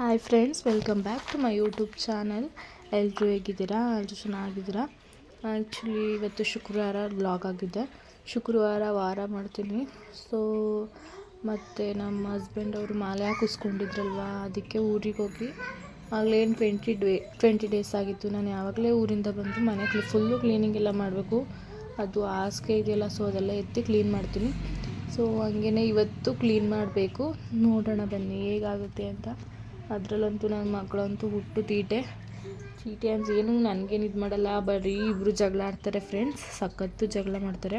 Hi friends welcome back to my YouTube channel ಎಲ್ಲರೂ ಹೇಗಿದ್ದೀರಾ? ಎಲ್ಲರೂ ಚೆನ್ನಾಗಿದ್ದೀರಾ? ಆ್ಯಕ್ಚುಲಿ ಇವತ್ತು ಶುಕ್ರವಾರ ಬ್ಲಾಗ್ ಆಗಿದೆ. ಶುಕ್ರವಾರ ವಾರ ಮಾಡ್ತೀನಿ. ಸೊ ಮತ್ತು ನಮ್ಮ ಹಸ್ಬೆಂಡ್ ಅವರು ಮಾಲೆ ಹಾಕಿಸ್ಕೊಂಡಿದ್ರಲ್ವ? ಅದಕ್ಕೆ ಊರಿಗೆ ಹೋಗಿ. ಆಗಲೇನು ಟ್ವೆಂಟಿ ಡೇ ಟ್ವೆಂಟಿ ಡೇಸ್ ಆಗಿತ್ತು. ನಾನು ಯಾವಾಗಲೇ ಊರಿಂದ ಬಂದು ಮನೆ ಫುಲ್ಲು ಕ್ಲೀನಿಂಗ್ ಎಲ್ಲ ಮಾಡಬೇಕು. ಅದು ಹಾಸಿಗೆ ಇದೆಯಲ್ಲ ಸೊ ಅದೆಲ್ಲ ಎತ್ತಿ ಕ್ಲೀನ್ ಮಾಡ್ತೀನಿ. ಸೊ ಹಂಗೇ ಇವತ್ತು ಕ್ಲೀನ್ ಮಾಡಬೇಕು. ನೋಡೋಣ ಬನ್ನಿ, ಹೇಗಾಗುತ್ತೆ ಅಂತ. ಅದರಲ್ಲಂತೂ ನನ್ನ ಮಗಳಂತೂ ಹುಟ್ಟು ತೀಟೆ. ಚೀಟೆ ಅಂತ ಏನು? ನನಗೇನು ಇದು ಮಾಡಲ್ಲ. ಬರೀ ಇಬ್ಬರು ಜಗಳ ಆಡ್ತಾರೆ ಫ್ರೆಂಡ್ಸ್ ಸಖತ್ತು ಜಗಳ ಮಾಡ್ತಾರೆ.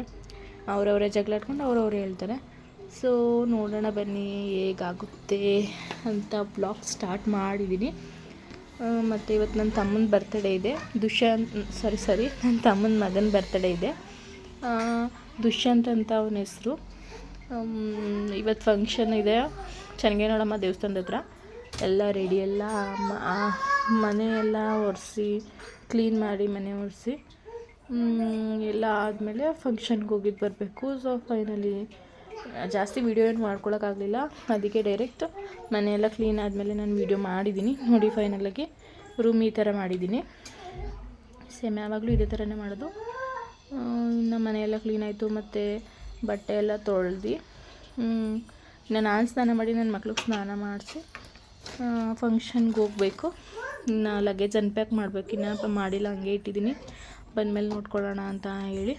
ಅವರವರೇ ಜಗಳ ಆಡ್ಕೊಂಡು ಅವರವರೇ ಹೇಳ್ತಾರೆ. ಸೊ ನೋಡೋಣ ಬನ್ನಿ ಹೇಗಾಗುತ್ತೆ ಅಂತ ಬ್ಲಾಗ್ ಸ್ಟಾರ್ಟ್ ಮಾಡಿದ್ದೀನಿ ಮತ್ತು ಇವತ್ತು ನನ್ನ ತಮ್ಮನ ಬರ್ತಡೇ ಇದೆ. ದುಷ್ಯಂತ್ ಸಾರಿ ಸಾರಿ ನನ್ನ ತಮ್ಮನ ಮಗನ ಬರ್ತಡೇ ಇದೆ. ದುಷ್ಯಂತ್ ಅಂತ ಅವನ ಹೆಸರು. ಇವತ್ತು ಫಂಕ್ಷನ್ ಇದೆ. ಚೆನ್ನಗೇನೋಳಮ್ಮ ದೇವಸ್ಥಾನದ ಹತ್ರ. ಎಲ್ಲ ರೆಡಿ ಎಲ್ಲ ಮನೆಯೆಲ್ಲ ಒರೆಸಿ ಕ್ಲೀನ್ ಮಾಡಿ ಮನೆ ಒರೆಸಿ ಎಲ್ಲ ಆದಮೇಲೆ ಫಂಕ್ಷನ್ಗೆ ಹೋಗಿದ್ದು ಬರಬೇಕು. ಸೊ ಫೈನಲಿ ಜಾಸ್ತಿ ವೀಡಿಯೋ ಏನು ಮಾಡ್ಕೊಳಕ್ಕಾಗಲಿಲ್ಲ ಅದಕ್ಕೆ ಡೈರೆಕ್ಟ್ ಮನೆಯೆಲ್ಲ ಕ್ಲೀನ್ ಆದಮೇಲೆ ನಾನು ವೀಡಿಯೋ ಮಾಡಿದ್ದೀನಿ ನೋಡಿ ಫೈನಲಾಗಿ ರೂಮ್ ಈ ಥರ ಮಾಡಿದ್ದೀನಿ ಸೇಮ್ ಯಾವಾಗಲೂ ಇದೇ ಥರನೇ ಮಾಡೋದು. ಇನ್ನು ಮನೆಯೆಲ್ಲ ಕ್ಲೀನ್ ಆಯಿತು. ಮತ್ತು ಬಟ್ಟೆ ಎಲ್ಲ ತೊಳ್ದು ನಾನು ಸ್ನಾನ ಮಾಡಿ ನನ್ನ ಮಕ್ಳಿಗೆ ಸ್ನಾನ ಮಾಡಿಸಿ ಫಂಕ್ಷನ್ಗೆ ಹೋಗಬೇಕು. ಇನ್ನು ಲಗೇಜ್ ಅನ್ಪ್ಯಾಕ್ ಮಾಡಬೇಕು. ಇನ್ನು ಮಾಡಿಲ್ಲ, ಹಂಗೆ ಇಟ್ಟಿದ್ದೀನಿ. ಬಂದಮೇಲೆ ನೋಡ್ಕೊಳ್ಳೋಣ ಅಂತ ಹೇಳಿ.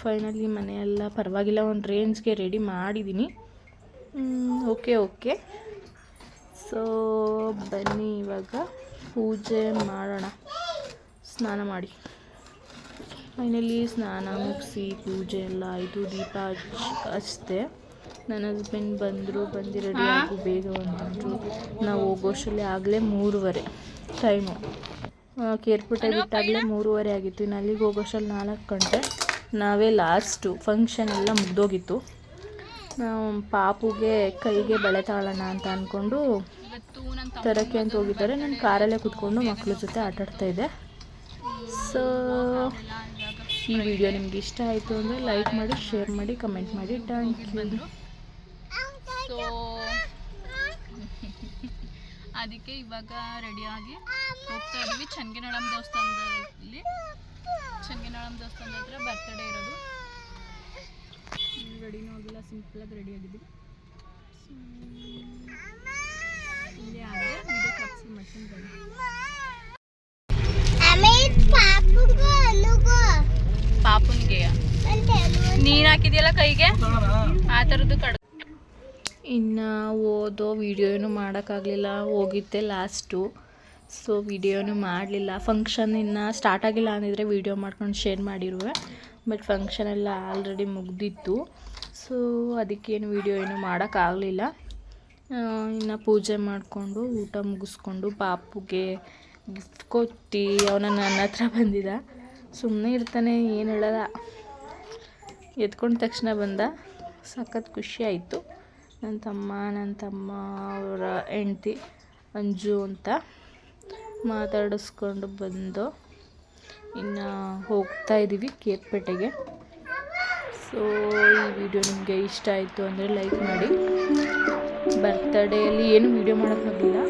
ಫೈನಲಿ ಮನೆಯೆಲ್ಲ ಪರವಾಗಿಲ್ಲ, ಒಂದು ರೇಂಜ್ಗೆ ರೆಡಿ ಮಾಡಿದ್ದೀನಿ ಓಕೆ ಓಕೆ ಸೊ ಬನ್ನಿ ಇವಾಗ ಪೂಜೆ ಮಾಡೋಣ. ಸ್ನಾನ ಮಾಡಿ. ಫೈನಲಿ ಸ್ನಾನ ಮುಗಿಸಿ ಪೂಜೆ ಎಲ್ಲ ಆಯಿತು. ದೀಪ ಹಚ್ ಹಚ್ದೆ ನನ್ನ ಹಸ್ಬೆಂಡ್ ಬಂದರು ಬಂದು ರೆಡಿ ಆಗು ಬೇಗ ಬಂದರು ನಾವು ಹೋಗೋಷ್ಟರಲ್ಲಿ ಆಗಲೇ ಮೂರುವರೆ ಟೈಮು ಕೇರ್ಪುಟೆ ಬಿಟ್ಟಾಗಲೇ ಮೂರುವರೆ ಆಗಿತ್ತು. ಇನ್ನು ಅಲ್ಲಿಗೆ ಹೋಗೋಷ್ಟರಲ್ಲಿ ನಾಲ್ಕು ಗಂಟೆ. ನಾವೇ ಲಾಸ್ಟು ಫಂಕ್ಷನ್ ಎಲ್ಲ ಮುಗ್ದೋಗಿತ್ತು. ನಾವು ಪಾಪುಗೆ ಕೈಗೆ ಬಳೆ ತಾಳೋಣ ಅಂತ ಅಂದ್ಕೊಂಡು ತರಕ್ಕೆ ಅಂತ ಹೋಗಿದ್ದಾರೆ. ನಾನು ಕಾರಲ್ಲೇ ಕುತ್ಕೊಂಡು ಮಕ್ಕಳ ಜೊತೆ ಆಟಾಡ್ತಾ ಇದ್ದೆ ಸೊ ಈ ವಿಡಿಯೋ ನಿಮ್ಗೆ ಇಷ್ಟ ಆಯಿತು ಅಂದರೆ ಲೈಕ್ ಮಾಡಿ ಶೇರ್ ಮಾಡಿ ಕಮೆಂಟ್ ಮಾಡಿ. ಥ್ಯಾಂಕ್ ಯು ಸೊ ಅದಕ್ಕೆ ಇವಾಗ ರೆಡಿಯಾಗಿ ಹೋಗ್ತಾ ಇದ್ದೀವಿ. ಚನ್ಗಿನಳಂ ದೇವಸ್ಥಾನದಲ್ಲಿ. ಚನ್ಗಿನಳಂ ದೇವಸ್ಥಾನದ ಹತ್ರ ಬರ್ತ್ಡೇ ಇರೋದು. ರೆಡಿನೂ ಆಗಿಲ್ಲ ಸಿಂಪಲಾಗಿ ರೆಡಿ ಆಗಿದ್ದೀವಿ ಇಲ್ಲಿ ಆದರೆ ವಿಡಿಯೋ ಕ್ಯಾಪ್ಚರ್ ಮಾಡ್ಕೊಂಡು ಬನ್ನಿ ಪಾಪುನ್ಗೆ ನೀನು ಹಾಕಿದ್ಯಲ್ಲ ಕೈಗೆ? ಆ ಥರದ್ದು ಕಡ್ ಇನ್ನು ಓದೋ ವಿಡಿಯೋ ಏನು ಮಾಡೋಕ್ಕಾಗಲಿಲ್ಲ, ಹೋಗಿದ್ದೆ ಲಾಸ್ಟು. ಸೊ, ವೀಡಿಯೋನು ಮಾಡಲಿಲ್ಲ. ಫಂಕ್ಷನ್ ಇನ್ನು ಸ್ಟಾರ್ಟ್ ಆಗಿಲ್ಲ ಅಂದಿದ್ರೆ ವಿಡಿಯೋ ಮಾಡ್ಕೊಂಡು ಶೇರ್ ಮಾಡಿರುವೆ. ಬಟ್ ಫಂಕ್ಷನ್ ಎಲ್ಲ ಆಲ್ರೆಡಿ ಮುಗ್ದಿತ್ತು. ಸೊ ಅದಕ್ಕೇನು ವೀಡಿಯೋ ಏನು ಮಾಡೋಕ್ಕಾಗಲಿಲ್ಲ. ಇನ್ನು ಪೂಜೆ ಮಾಡಿಕೊಂಡು, ಊಟ ಮುಗಿಸ್ಕೊಂಡು, ಪಾಪುಗೆ ಗಿಫ್ಟ್ ಕೊಟ್ಟು ಅವನ ನನ್ನ ಹತ್ರ ಬಂದಿದ್ದ ಸುಮ್ಮನೆ ಇರ್ತಾನೆ, ಏನು ಹೇಳಲ್ಲ. ಎತ್ಕೊಂಡ ತಕ್ಷಣ ಬಂದ. ಸಖತ್ ಖುಷಿ ಆಯಿತು. ನನ್ನ ತಮ್ಮ ನನ್ನ ತಮ್ಮ ಅವರ ಹೆಂಡ್ತಿ ಅಂಜು ಅಂತ ಮಾತಾಡಿಸ್ಕೊಂಡು ಬಂದು ಇನ್ನು ಹೋಗ್ತಾ ಇದ್ದೀವಿ ಕೇರ್ಪೇಟೆಗೆ. ಸೊ ಈ ವಿಡಿಯೋ ನಿಮಗೆ ಇಷ್ಟ ಆಯಿತು ಅಂದರೆ ಲೈಕ್ ಮಾಡಿ. ಬರ್ತಡೇಯಲ್ಲಿ ಏನು ವಿಡಿಯೋ ಮಾಡೋಕ್ಕಾಗಲಿಲ್ಲ